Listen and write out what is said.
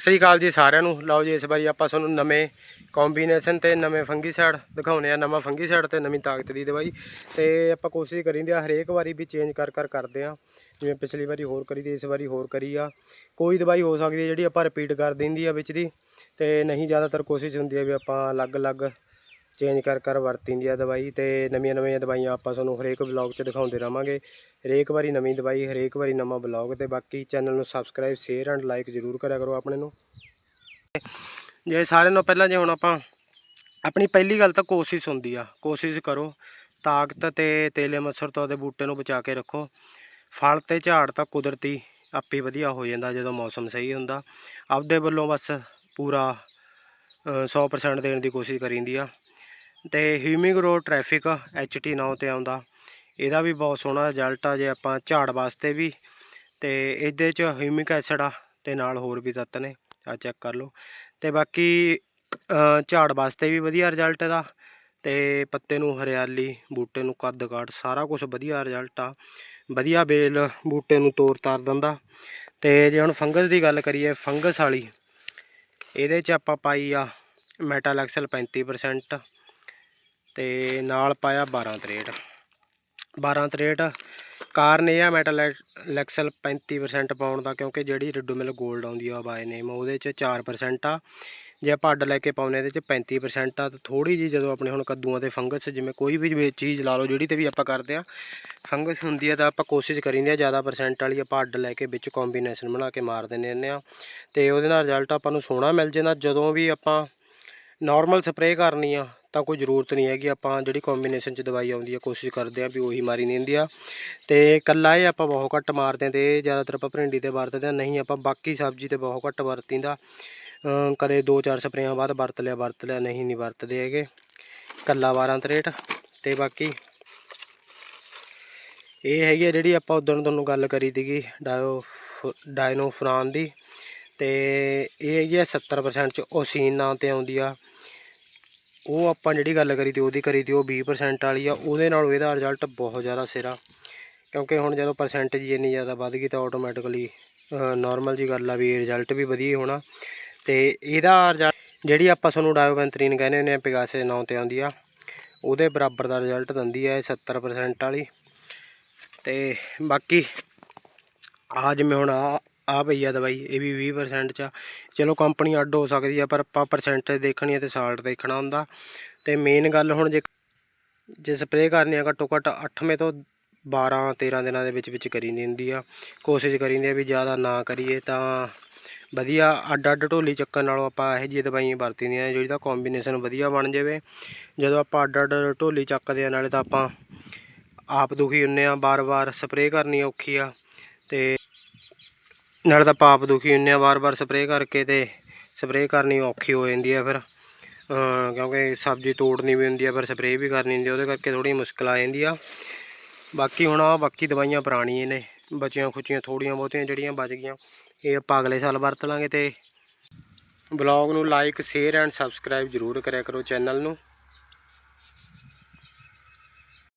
ਸਤਿ ਸ੍ਰੀ ਅਕਾਲ ਜੀ ਸਾਰਿਆਂ ਨੂੰ। ਲਓ ਜੀ, ਇਸ ਵਾਰੀ ਆਪਾਂ ਤੁਹਾਨੂੰ ਨਵੇਂ ਕੰਬੀਨੇਸ਼ਨ ਤੇ ਨਵੇਂ ਫੰਗੀਸਾਈਡ ਦਿਖਾਉਣੇ ਆ ਨਵਾਂ ਫੰਗੀਸਾਈਡ ਤੇ ਨਵੀਂ ਤਾਕਤ ਦੀ ਦਵਾਈ। ਤੇ ਆਪਾਂ ਕੋਸ਼ਿਸ਼ ਕਰੀਂਦੇ ਆ ਹਰੇਕ ਵਾਰੀ ਵੀ ਚੇਂਜ ਕਰ ਕਰ ਕਰਦੇ ਆ ਜਿਵੇਂ ਪਿਛਲੀ ਵਾਰੀ ਹੋਰ ਕਰੀ ਤੇ ਇਸ ਵਾਰੀ ਹੋਰ ਕਰੀ ਆ। ਕੋਈ ਦਵਾਈ ਹੋ ਸਕਦੀ ਹੈ ਜਿਹੜੀ ਆਪਾਂ ਰਿਪੀਟ ਕਰ ਦਿੰਦੀ ਆ ਵਿੱਚ ਦੀ। ਤੇ ਨਹੀਂ ਜ਼ਿਆਦਾਤਰ ਕੋਸ਼ਿਸ਼ ਹੁੰਦੀ ਆ ਵੀ ਆਪਾਂ ਅਲੱਗ-ਅਲੱਗ ਚੇਂਜ ਕਰ ਕਰ ਵਰਤੀਂਦੀ ਆ ਦਵਾਈ ਤੇ ਨਵੀਆਂ ਨਵੀਆਂ ਦਵਾਈਆਂ ਆਪਾਂ ਤੁਹਾਨੂੰ ਹਰੇਕ ਵਲੌਗ 'ਚ ਦਿਖਾਉਂਦੇ ਰਵਾਂਗੇ। ਹਰੇਕ ਵਾਰੀ ਨਵੀਂ ਦਵਾਈ ਹਰੇਕ ਵਾਰੀ ਨਵਾਂ ਵਲੌਗ ਤੇ ਬਾਕੀ ਚੈਨਲ ਨੂੰ ਸਬਸਕ੍ਰਾਈਬ ਸ਼ੇਅਰ ਐਂਡ ਲਾਈਕ ਜ਼ਰੂਰ ਕਰਿਆ ਕਰੋ ਆਪਣੇ ਨੂੰ। ਜੇ ਸਾਰਿਆਂ ਨੂੰ ਪਹਿਲਾਂ ਜੇ ਹੁਣ ਆਪਾਂ ਆਪਣੀ ਪਹਿਲੀ ਗੱਲ ਤਾਂ ਕੋਸ਼ਿਸ਼ ਹੁੰਦੀ ਆ ਕੋਸ਼ਿਸ਼ ਕਰੋ ਤਾਕਤ ਤੇ ਤੇਲੇ ਮੱਛਰ ਤੋਂ ਉਹਦੇ ਬੂਟੇ ਨੂੰ ਬਚਾ ਕੇ ਰੱਖੋ। ਫਲ ਤੇ ਝਾੜ ਤਾਂ ਕੁਦਰਤੀ ਆਪੇ ਵਧੀਆ ਹੋ ਜਾਂਦਾ ਜਦੋਂ ਮੌਸਮ ਸਹੀ ਹੁੰਦਾ। ਆਪਦੇ ਵੱਲੋਂ ਬਸ ਪੂਰਾ ਅ, 100% ਦੇਣ ਦੀ ਕੋਸ਼ਿਸ਼ ਕਰੀਂਦੀ ਆ। ਤੇ ਹਿਊਮਿੰਗ ਰੋਡ ਟ੍ਰੈਫਿਕ ਟੀ 9 ਤੇ ਆਉਂਦਾ। ਇਹਦਾ ਵੀ ਬਹੁਤ ਸੋਹਣਾ ਰਿਜ਼ਲਟ ਆ ਜੇ ਆਪਾਂ ਝਾੜ ਵਾਸਤੇ ਵੀ। ਤੇ ਇਹਦੇ ਚ ਹਿਊਮਿਕ ਐਸਿਡ ਆ ਤੇ ਨਾਲ ਹੋਰ ਵੀ ਤੱਤ ਨੇ ਆ ਚੈੱਕ ਕਰ ਲਓ। ਤੇ ਬਾਕੀ ਝਾੜ ਵਾਸਤੇ ਵੀ ਵਧੀਆ ਰਿਜ਼ਲਟ ਇਹਦਾ। ਤੇ ਪੱਤੇ ਨੂੰ ਹਰਿਆਲੀ, ਬੂਟੇ ਨੂੰ ਕੱਦ ਕਾਠ, ਸਾਰਾ ਕੁਝ ਵਧੀਆ ਰਿਜ਼ਲਟ ਆ। ਵਧੀਆ ਬੇਲ ਬੂਟੇ ਨੂੰ ਤੋਰ ਤਾਰ ਦਿੰਦਾ। ਤੇ ਜੇ ਹੁਣ ਫੰਗਸ ਦੀ ਗੱਲ ਕਰੀਏ, ਫੰਗਸ ਵਾਲੀ, ਇਹਦੇ ਚ ਆਪਾਂ ਪਾਈ ਆ ਮੈਟਾਲੈਕਸਲ 35% ਤੇ ਨਾਲ ਪਾਇਆ 1263 1263 ਕਾਰਨ ਇਹ ਆ ਮੈਟਾਲੈਕਸਲ 35% ਪਾਉਣ ਦਾ, ਕਿਉਂਕਿ ਜਿਹੜੀ ਰਿੱਡੋ ਮਿਲ 골ਡ ਆਉਂਦੀ ਆ ਬਾਏ ਨੇਮ ਉਹਦੇ ਚ 4% ਆ। ਜੇ ਆਪਾਂ ਅੱਡ ਲੈ ਕੇ ਪਾਉਨੇ ਇਹਦੇ ਚ 35% ਆ। ਤਾਂ ਥੋੜੀ ਜੀ ਜਦੋਂ ਆਪਣੇ ਹੁਣ ਕੱਦੂਆਂ 'ਤੇ ਫੰਗਸ ਜਿਵੇਂ ਕੋਈ ਵੀ ਚੀਜ਼ ਲਾ ਲਓ, ਜਿਹੜੀ ਤੇ ਵੀ ਆਪਾਂ ਕਰਦੇ ਆ ਫੰਗਸ ਹੁੰਦੀ ਆ ਤਾਂ ਆਪਾਂ ਕੋਸ਼ਿਸ਼ ਕਰੀਂਦੇ ਆ, ਜ਼ਿਆਦਾ ਪਰਸੈਂਟ ਵਾਲੀ ਆਪਾਂ ਅੱਡ ਲੈ ਕੇ ਵਿੱਚ ਕੰਬੀਨੇਸ਼ਨ ਬਣਾ ਕੇ ਮਾਰ ਦਿੰਦੇ ਹੁੰਦੇ ਆ। ਤੇ ਉਹਦੇ ਨਾਲ ਰਿਜ਼ਲਟ ਆਪਾਂ ਨੂੰ ਸੋਹਣਾ ਮਿਲ ਜਾਂਦਾ ਜਦੋਂ ਵੀ ਆਪਾਂ ਨਾਰਮਲ ਸਪਰੇਅ ਕਰਨੀ ਆ ਤਾਂ ਕੋਈ ਜ਼ਰੂਰਤ ਨਹੀਂ ਹੈਗੀ, ਆਪਾਂ ਜਿਹੜੀ ਕੰਬੀਨੇਸ਼ਨ ਚ ਦਵਾਈ ਆਉਂਦੀ ਆ, ਕੋਸ਼ਿਸ਼ ਕਰਦੇ ਆ ਵੀ ਉਹੀ ਮਾਰੀ ਨਹੀਂ ਹੁੰਦੀ ਆ। ਤੇ ਕੱਲਾ ਇਹ ਆਪਾਂ ਬਹੁਤ ਘੱਟ ਮਾਰਦੇ ਆ ਤੇ ਜ਼ਿਆਦਾਤਰ ਆਪਾਂ ਭਰਿੰਡੀ ਤੇ ਵਰਤਦੇ ਆ ਨਹੀਂ ਆਪਾਂ ਬਾਕੀ ਸਬਜ਼ੀ ਤੇ ਬਹੁਤ ਘੱਟ ਵਰਤੀਂਦਾ। ਅਮ ਕਦੇ 2-4 ਸਪਰੇਆਂ ਬਾਅਦ ਵਰਤ ਲਿਆ ਵਰਤ ਲਿਆ, ਨਹੀਂ ਨਹੀਂ ਵਰਤਦੇ ਹੈਗੇ। ਕੱਲਾ 1263 ਤੇ ਬਾਕੀ ਇਹ ਹੈਗੀ ਆ ਜਿਹੜੀ ਆਪਾਂ ਉਦੋਂ ਤੁਹਾਨੂੰ ਗੱਲ ਕਰੀ ਸੀਗੀ, ਡਾਇਓ ਡਾਇਨੋਫਰਾਨ ਦੀ। ਤੇ ਇਹ ਹੈਗੀ ਆ 70% ਚ ਓਸੀਨ ਨਾਂ ਤੇ ਆਉਂਦੀ ਆ। ਉਹ ਆਪਾਂ ਜਿਹੜੀ ਗੱਲ ਕਰੀ ਤੀ, ਉਹਦੀ ਕਰੀ ਤੀ ਉਹ 20% ਵਾਲੀ ਆ, ਉਹਦੇ ਨਾਲੋਂ ਇਹਦਾ ਰਿਜ਼ਲਟ ਬਹੁਤ ਜ਼ਿਆਦਾ ਸਿਰਾ। ਕਿਉਂਕਿ ਹੁਣ ਜਦੋਂ ਪਰਸੈਂਟੇਜ ਇੰਨੀ ਜ਼ਿਆਦਾ ਵੱਧ ਗਈ ਤਾਂ ਆਟੋਮੈਟਿਕਲੀ ਨਾਰਮਲ ਜੀ ਗੱਲ ਆ ਵੀ ਰਿਜ਼ਲਟ ਵੀ ਵਧੀਆ ਹੋਣਾ। ਤੇ ਇਹਦਾ result- ਜਿਹੜੀ ਆਪਾਂ ਤੁਹਾਨੂੰ ਡਾਇਓਵੈਂਥਰੀਨ ਕਹਿੰਦੇ ਹੁੰਦੇ ਆ, ਪਿਗਾਸੇ ਨਾਂ ਤੇ ਆਉਂਦੀ ਆ, ਉਹਦੇ ਬਰਾਬਰ ਦਾ ਰਿਜ਼ਲਟ ਦਿੰਦੀ ਆ ਇਹ 70% ਵਾਲੀ। ਤੇ ਬਾਕੀ ਆ ਜਿਵੇਂ ਹੁਣ ਆ ਆ ਪਈ ਆ ਦਵਾਈ, ਇਹ ਵੀ 20% ਚ ਆ। ਚਲੋ ਕੰਪਨੀ ਅੱਡ ਹੋ ਸਕਦੀ ਆ, ਪਰ ਆਪਾਂ ਪਰਸੈਂਟੇਜ ਦੇਖਣੀ ਹੈ ਤੇ ਸਾਲਟ ਦੇਖਣਾ ਹੁੰਦਾ। ਤੇ ਮੇਨ ਗੱਲ ਹੁਣ ਜੇ ਜੇ ਸਪਰੇਅ ਕਰਨੀ ਆ ਘੱਟੋ ਘੱਟ 8ਵੇਂ ਤੋਂ 12 13 ਦਿਨਾਂ ਦੇ ਵਿੱਚ ਵਿੱਚ ਕਰੀ ਦੀ ਹੁੰਦੀ ਆ। ਕੋਸ਼ਿਸ਼ ਕਰੀਂਦੇ ਆ ਵੀ ਜ਼ਿਆਦਾ ਨਾ ਕਰੀਏ ਤਾਂ ਵਧੀਆ ਅੱਡ ਅੱਡ ਢੋਲੀ ਚੱਕਣ ਨਾਲੋਂ ਆਪਾਂ ਇਹੋ ਜਿਹੀ ਦਵਾਈਆਂ ਵਰਤੀਆਂ ਜਿਹੜੀ ਦਾ ਕੰਬੀਨੇਸ਼ਨ ਵਧੀਆ ਬਣ ਜਾਵੇ। ਜਦੋਂ ਆਪਾਂ ਅੱਡ ਅੱਡ ਢੋਲੀ ਚੱਕਦੇ ਆ, ਨਾਲੇ ਤਾਂ ਆਪਾਂ ਆਪ ਦੁਖੀ ਹੁੰਨੇ ਆ ਬਾਰ-ਬਾਰ ਸਪਰੇਅ ਕਰਨੀ ਔਖੀ ਆ। ਤੇ ਨਾਲੇ ਤਾਂ ਪਾਪ ਦੁਖੀ ਹੁੰਨੇ ਆ ਵਾਰ-ਵਾਰ ਸਪਰੇਅ ਕਰਕੇ ਤੇ ਸਪਰੇਅ ਕਰਨੀ ਔਖੀ ਹੋ ਜਾਂਦੀ ਆ ਫਿਰ। ਕਿਉਂਕਿ ਸਬਜ਼ੀ ਤੋੜਨੀ ਵੀ ਹੁੰਦੀ ਆ, ਫਿਰ ਸਪਰੇਅ ਵੀ ਕਰਨੀ ਹੁੰਦੀ ਉਹਦੇ ਕਰਕੇ ਥੋੜੀ ਮੁਸ਼ਕਲ ਆ ਜਾਂਦੀ ਆ। ਬਾਕੀ ਹੁਣ ਆ ਬਾਕੀ ਦਵਾਈਆਂ ਪੁਰਾਣੀਆਂ ਨੇ, ਬਚੀਆਂ ਖੁਚੀਆਂ ਥੋੜੀਆਂ ਬਹੁਤੀਆਂ ਜਿਹੜੀਆਂ ਬਚ ਗਈਆਂ, ਇਹ ਆਪਾਂ ਅਗਲੇ ਸਾਲ ਵਰਤ ਲਾਂਗੇ ਤੇ ਬਲੌਗ ਨੂੰ ਲਾਈਕ ਸ਼ੇਅਰ ਐਂਡ ਸਬਸਕ੍ਰਾਈਬ ਜ਼ਰੂਰ ਕਰਿਆ ਕਰੋ ਚੈਨਲ ਨੂੰ।